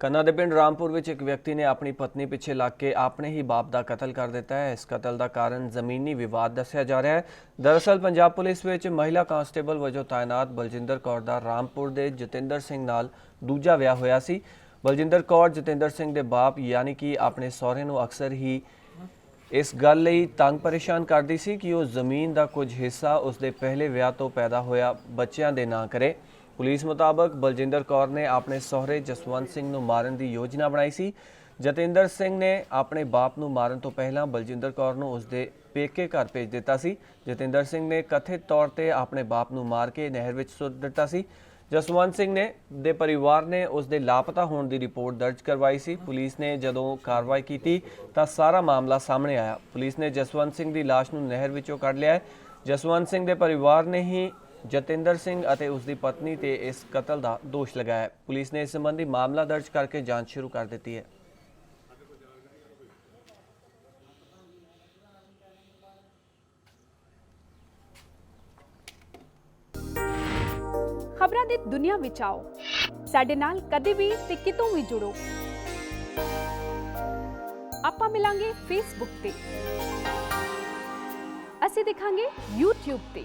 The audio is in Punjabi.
ਕੰਨਾ ਦੇ ਪਿੰਡ ਰਾਮਪੁਰ ਵਿੱਚ ਇੱਕ ਵਿਅਕਤੀ ਨੇ ਆਪਣੀ ਪਤਨੀ ਪਿੱਛੇ ਲੱਗ ਕੇ ਆਪਣੇ ਹੀ ਬਾਪ ਦਾ ਕਤਲ ਕਰ ਦਿੱਤਾ ਹੈ। ਇਸ ਕਤਲ ਦਾ ਕਾਰਨ ਜ਼ਮੀਨੀ ਵਿਵਾਦ ਦੱਸਿਆ ਜਾ ਰਿਹਾ ਹੈ। ਦਰਅਸਲ, ਪੰਜਾਬ ਪੁਲਿਸ ਵਿੱਚ ਮਹਿਲਾ ਕਾਂਸਟੇਬਲ ਵਜੋਂ ਤਾਇਨਾਤ ਬਲਜਿੰਦਰ ਕੌਰ ਦਾ ਰਾਮਪੁਰ ਦੇ ਜਤਿੰਦਰ ਸਿੰਘ ਨਾਲ ਦੂਜਾ ਵਿਆਹ ਹੋਇਆ ਸੀ। ਬਲਜਿੰਦਰ ਕੌਰ, ਜਤਿੰਦਰ ਸਿੰਘ ਦੇ ਬਾਪ ਯਾਨੀ ਕਿ ਆਪਣੇ ਸਹੁਰੇ ਨੂੰ ਅਕਸਰ ਹੀ ਇਸ ਗੱਲ ਲਈ ਤੰਗ ਪਰੇਸ਼ਾਨ ਕਰਦੀ ਸੀ ਕਿ ਉਹ ਜ਼ਮੀਨ ਦਾ ਕੁਝ ਹਿੱਸਾ ਉਸਦੇ ਪਹਿਲੇ ਵਿਆਹ ਤੋਂ ਪੈਦਾ ਹੋਇਆ ਬੱਚਿਆਂ ਦੇ ਨਾਂ ਕਰੇ। ਪੁਲਿਸ ਮੁਤਾਬਕ ਬਲਜਿੰਦਰ ਕੌਰ ਨੇ ਆਪਣੇ ਸਹੁਰੇ ਜਸਵੰਤ ਸਿੰਘ ਨੂੰ ਮਾਰਨ ਦੀ ਯੋਜਨਾ ਬਣਾਈ ਸੀ। ਜਤਿੰਦਰ ਸਿੰਘ ਨੇ ਆਪਣੇ ਬਾਪ ਨੂੰ ਮਾਰਨ ਤੋਂ ਪਹਿਲਾਂ ਬਲਜਿੰਦਰ ਕੌਰ ਨੂੰ ਉਸਦੇ ਪੇਕੇ ਘਰ ਭੇਜ ਦਿੱਤਾ ਸੀ। ਜਤਿੰਦਰ ਸਿੰਘ ਨੇ ਕਥਿਤ ਤੌਰ ਤੇ ਆਪਣੇ ਬਾਪ ਨੂੰ ਮਾਰ ਕੇ ਨਹਿਰ ਵਿੱਚ ਸੁੱਟ ਦਿੱਤਾ ਸੀ। ਜਸਵੰਤ ਸਿੰਘ ਨੇ ਦੇ ਪਰਿਵਾਰ ਨੇ ਉਸ ਦੇ ਲਾਪਤਾ ਹੋਣ ਦੀ ਰਿਪੋਰਟ ਦਰਜ ਕਰਵਾਈ ਸੀ। ਪੁਲਿਸ ਨੇ ਜਦੋਂ ਕਾਰਵਾਈ ਕੀਤੀ ਤਾਂ ਸਾਰਾ ਮਾਮਲਾ ਸਾਹਮਣੇ ਆਇਆ। ਪੁਲਿਸ ਨੇ ਜਸਵੰਤ ਸਿੰਘ ਦੀ ਲਾਸ਼ ਨੂੰ ਨਹਿਰ ਵਿੱਚੋਂ ਕੱਢ ਲਿਆ ਜਸਵੰਤ ਸਿੰਘ ਦੇ ਪਰਿਵਾਰ ਨੇ ਹੀ ਜਤਿੰਦਰ ਸਿੰਘ ਅਤੇ ਉਸ ਦੀ ਪਤਨੀ ਤੇ ਇਸ ਕਤਲ ਦਾ ਦੋਸ਼ ਲਗਾਇਆ ਹੈ। ਪੁਲਿਸ ਨੇ ਇਸ ਸੰਬੰਧੀ ਮਾਮਲਾ ਦਰਜ ਕਰਕੇ ਜਾਂਚ ਸ਼ੁਰੂ ਕਰ ਦਿੱਤੀ ਹੈ। ਖਬਰਾਂ ਦੀ ਦੁਨੀਆ ਵਿੱਚ ਆਓ। ਸਾਡੇ ਨਾਲ ਕਦੇ ਵੀ ਤੇ ਕਿਤੋਂ ਵੀ ਜੁੜੋ। ਆਪਾਂ ਮਿਲਾਂਗੇ ਫੇਸਬੁੱਕ ਤੇ। ਅਸੀਂ ਦਿਖਾਂਗੇ YouTube ਤੇ।